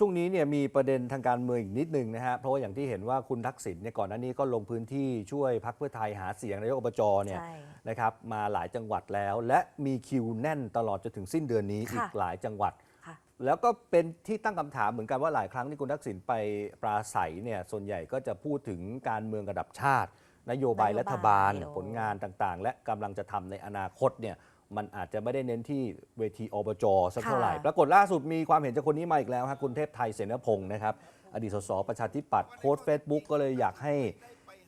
ช่วงนี้เนี่ยมีประเด็นทางการเมืองอีกนิดนึงนะฮะเพราะว่าอย่างที่เห็นว่าคุณทักษิณเนี่ยก่อนหน้านี้ก็ลงพื้นที่ช่วยพักเพื่อไทยหาเสียงนายกอบจเนี่ยใช่นะครับมาหลายจังหวัดแล้ว และมีคิวแน่นตลอดจนถึงสิ้นเดือนนี้ค่ะอีกหลายจังหวัดค่ะแล้วก็เป็นที่ตั้งคำถามเหมือนกันว่าหลายครั้งที่คุณทักษิณไปปราศัยเนี่ยส่วนใหญ่ก็จะพูดถึงการเมืองระดับชาติ นโยบายนโยบายรัฐบาลโอ้ผลงานต่างๆ และกำลังจะทำในอนาคตเนี่ย มันอาจจะไม่ได้เน้นที่เวทีอบจสักเท่าไหร่ ค่ะ ปรากฏล่าสุดมีความเห็นจากคนนี้มาอีกแล้วฮะคุณเทพไทยเสนพงศ์นะครับ อดีตสสประชาธิปัตย์โพสต์เฟซบุ๊กก็เลยอยากให้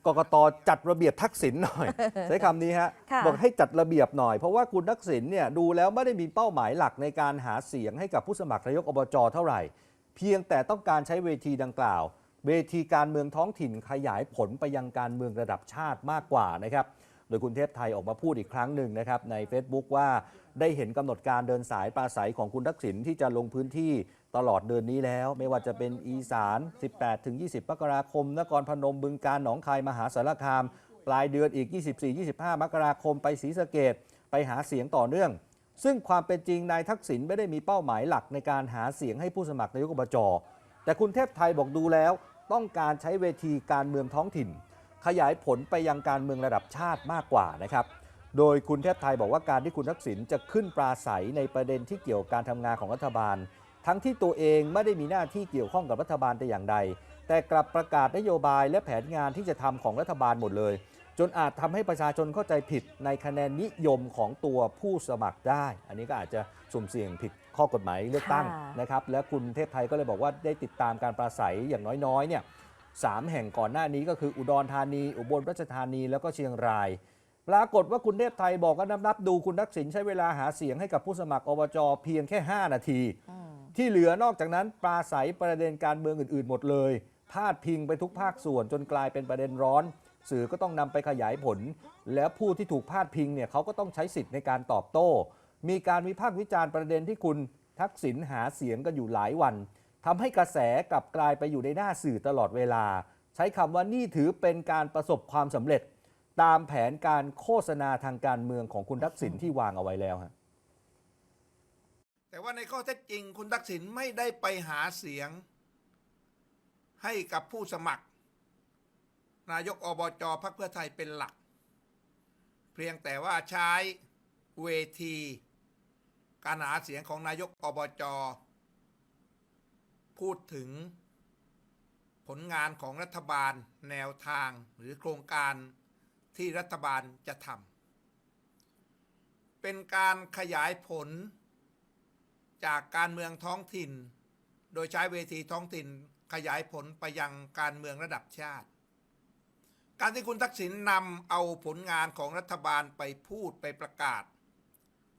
กกตจัดระเบียบทักษิณหน่อย ใช้คำนี้ฮะค่ะ บอกให้จัดระเบียบหน่อย เพราะว่าคุณทักษิณเนี่ยดูแล้วไม่ได้มีเป้าหมายหลักในการหาเสียงให้กับผู้สมัครนายกอบจเท่าไหร่ เพียงแต่ต้องการใช้เวทีดังกล่าว เวทีการเมืองท้องถิ่นขยายผลไปยังการเมืองระดับชาติมากกว่านะครับ โดยคุณเทพไทยออกมาพูดอีกครั้งหนึ่งนะครับใน Facebook ว่าได้เห็นกำหนดการเดินสายปราศัยของคุณทักษิณที่จะลงพื้นที่ตลอดเดือนนี้แล้ว ไม่ว่าจะเป็นอีสาน 18-20มกราคม นครพนมบึงการหนองคายมหาสารคาม ปลายเดือนอีก 24-25 มกราคมไปศรีสะเกดไปหาเสียงต่อเนื่อง ซึ่งความเป็นจริงนายทักษิณไม่ได้มีเป้าหมายหลักในการหาเสียงให้ผู้สมัครนายกอบจแต่คุณเทพไทยบอกดูแล้ว ต้องการใช้เวทีการเมืองท้องถิ่น ขยายผลไปยังการเมืองระดับชาติมากกว่านะครับ โดยคุณเทพไทยบอกว่าการที่คุณทักษิณจะขึ้นปราศัยในประเด็นที่เกี่ยวกับการทำงานของรัฐบาล ทั้งที่ตัวเองไม่ได้มีหน้าที่เกี่ยวข้องกับรัฐบาลแต่อย่างใด แต่กลับประกาศนโยบายและแผนงานที่จะทำของรัฐบาลหมดเลย จนอาจทำให้ประชาชนเข้าใจผิดในคะแนนนิยมของตัวผู้สมัครได้ อันนี้ก็อาจจะสุ่มเสี่ยงผิดข้อกฎหมายเลือกตั้งค่ะนะครับ และคุณเทพไทยก็เลยบอกว่าได้ติดตามการปราศัยอย่างน้อยๆเนี่ย สามแห่งก่อนหน้านี้ก็คืออุดรธานี อุบลราชธานีแล้วก็เชียงราย ปรากฏว่าคุณเทพไทยบอกว่านับนับดูคุณทักษิณใช้เวลาหาเสียงให้กับผู้สมัครอบจเพียงแค่ 5 นาทีอืมที่เหลือนอกจากนั้นปราศัยประเด็นการเมืองอื่นๆ หมดเลย พาดพิงไปทุกภาคส่วนจนกลายเป็นประเด็นร้อน สื่อก็ต้องนำไปขยายผล แล้วผู้ที่ถูกพาดพิงเนี่ยเขาก็ต้องใช้สิทธิ์ในการตอบโต้ มีการวิพากษ์วิจารณ์ประเด็นที่คุณทักษิณหาเสียงกันอยู่หลายวัน ทำให้กระแสกลับกลายไปอยู่ในหน้าสื่อตลอดเวลา ใช้คำว่านี่ถือเป็นการประสบความสำเร็จ ตามแผนการโฆษณาทางการเมืองของคุณทักษิณที่วางเอาไว้แล้วฮะแต่ว่าในข้อเท็จจริงคุณทักษิณไม่ได้ไปหาเสียง ให้กับผู้สมัคร นายกอบจพรรคเพื่อไทยเป็นหลัก เพียงแต่ว่าใช้เวที การหาเสียงของนายกอบจ พูดถึง ผลงานของรัฐบาลแนวทางหรือโครงการที่รัฐบาลจะทำเป็นการขยายผล จากการเมืองท้องถิ่น โดยใช้เวทีท้องถิ่นขยายผลไปยังการเมืองระดับชาติ การที่คุณทักษิณนำเอาผลงานของรัฐบาลไปพูดไปประกาศ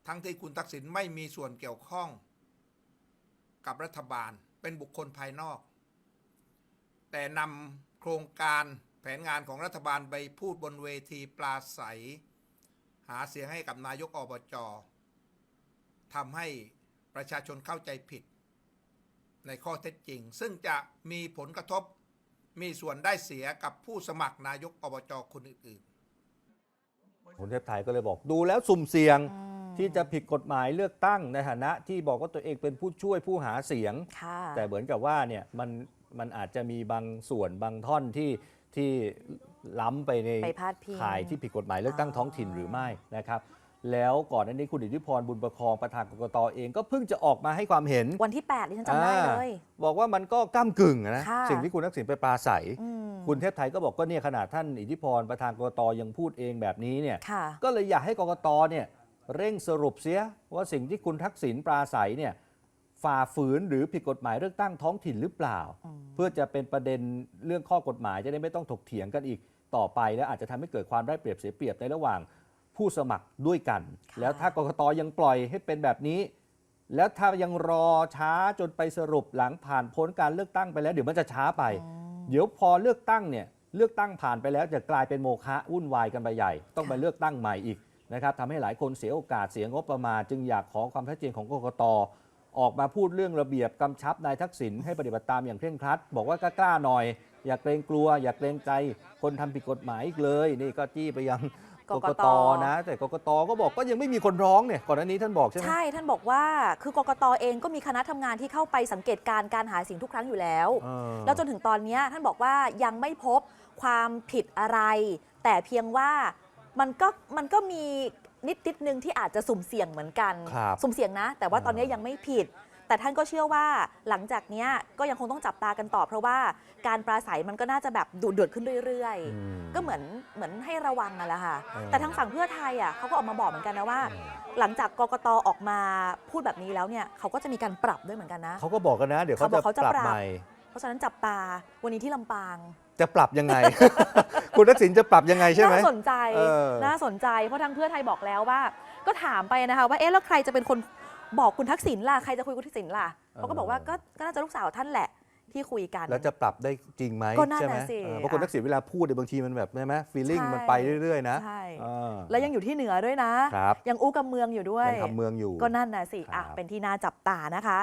ทั้งที่คุณทักษิณไม่มีส่วนเกี่ยวข้อง กับรัฐบาล เป็นบุคคลภายนอก แต่นำโครงการแผนงานของรัฐบาลไปพูดบนเวทีปลาใส หาเสียงให้กับนายกอบจทำให้ประชาชนเข้าใจผิด ในข้อเท็จจริง ซึ่งจะมีผลกระทบมีส่วนได้เสียกับผู้สมัครนายกอบจคนอื่นๆคุณเทพไทยก็เลยบอกดูแล้วสุ่มเสี่ยง ที่จะผิดกฎหมายเลือกตั้งในฐานะที่บอกว่าตัวเองเป็นผู้ช่วยผู้หาเสียงค่ะแต่เหมือนกับว่าเนี่ยมันมันอาจจะมีบางส่วนบางท่อนที่ที่ล้ำไปในไปพาดพิงข่ายที่ผิดกฎหมายเลือกตั้งอ๋อท้องถิ่นหรือไม่นะครับแล้วก่อนหน้านี้คุณอิทธิพรบุญประคองประธานกกตเองก็เพิ่งจะออกมาให้ความเห็นวันที่8ดิฉันจำได้เลยอ่าบอกว่ามันก็ก้ากึ่งอะนะค่ะสิ่งที่คุณทักษิณไปปราศัยอืมคุณเทพไทยก็บอกก็เนี่ยขนาดท่านอิทธิพรประธานกกตยังพูดเองแบบนี้เนี่ยค่ะก็เลยอยากให้กกตเนี่ย เร่งสรุปเสียว่าสิ่งที่คุณทักษิณปราศัยเนี่ยฝ่าฝืนหรือผิดกฎหมายเลือกตั้งท้องถิ่นหรือเปล่าอืมเพื่อจะเป็นประเด็นเรื่องข้อกฎหมายจะได้ไม่ต้องถกเถียงกันอีกต่อไป และอาจจะทำให้เกิดความได้เปรียบเสียเปรียบในระหว่างผู้สมัครด้วยกันะแล้วถ้ากกตยังปล่อยให้เป็นแบบนี้ แล้วถ้ายังรอช้าจนไปสรุปหลังผ่านพ้นการเลือกตั้งไปแล้วเดี๋ยวมันจะช้าไปอืมเดี๋ยวพอเลือกตั้งเนี่ยเลือกตั้งผ่านไปแล้วจะกลายเป็นโมฆะวุ่นวายกันไปใหญ่ ต้องไปค่ะเลือกตั้งใหม่อีก นะครับทำให้หลายคนเสียโอกาสเสียงบประมาณจึงอยากขอความชัดเจนของกกตออกมาพูดเรื่องระเบียบกำชับนายทักษิณให้ปฏิบัติตามอย่างเคร่งครัด บอกว่ากล้าๆหน่อย อย่าเกรงกลัว อย่าเกรงใจ คนทำผิดกฎหมายอีกเลย นี่ก็จี้ไปยังกกกกตตนะ แต่กกตก็บอกก็ยังไม่มีคนร้องเนี่ยก่อนหน้านี้ท่านบอกใช่ไหมใช่ ท่านบอกว่าคือกกตเองก็มีคณะทำงานที่เข้าไปสังเกตการณ์การหาเสียงทุกครั้งอยู่แล้วเออแล้วจนถึงตอนเนี้ยท่านบอกว่ายังไม่พบความผิดอะไร แต่เพียงว่า มันก็มันก็มีนิดนิดนึงที่อาจจะสุ่มเสี่ยงเหมือนกัน ครับสุ่มเสี่ยงนะ แต่ว่าตอนนี้อ่ายัยังไม่ผิด แต่ท่านก็เชื่อว่าหลังจากเนี้ยก็ยังคงต้องจับตากันต่อ เพราะว่าการปราศัยมันก็น่าจะแบบดุเดือดขึ้นเรื่อยอืม ๆ ก็เหมือนเหมือนให้ระวังนั่นแหละค่ะเออแต่ทางฝั่งเพื่อไทยอะเขาก็ออกมาบอกเหมือนกันนะว่า หลังจากกกตออกมาพูดแบบนี้แล้วเนี่ยเขาก็จะมีการปรับด้วยเหมือนกันนะ เขาก็บอกกันนะ เดี๋ยวเขาเขาบอกเขาจะจะปรับปรับ ใหม่ เพราะฉะนั้นจับตาวันนี้ที่ลำปาง จะปรับยังไง คุณทักษิณจะปรับยังไงใช่ไหมน่าสนใจเออน่าสนใจเพราะทางเพื่อไทยบอกแล้วว่า ก็ถามไปนะคะว่าเอ๊ะแล้วใครจะเป็นคนบอกคุณทักษิณล่ะใครจะคุยกับคุณทักษิณล่ะเขาก็บอกว่าก็ก็น่าจะลูกสาวท่านแหละที่คุยกัน แล้วจะปรับได้จริงไหมก็นั่นใช่ไหมน่ะสิเออเพราะคุณทักษิณเวลาพูดเนี่ยบางทีมันแบบใช่ไหมฟีลลิ่งใช่มันไปเรื่อยๆนะใช่เออแล้วยังอยู่ที่เหนือด้วยนะครับยังอู้กับเมืองอยู่ด้วยยังทำเมืองอยู่ก็นั่นน่ะสิอะครับเป็นที่น่าจับตานะคะ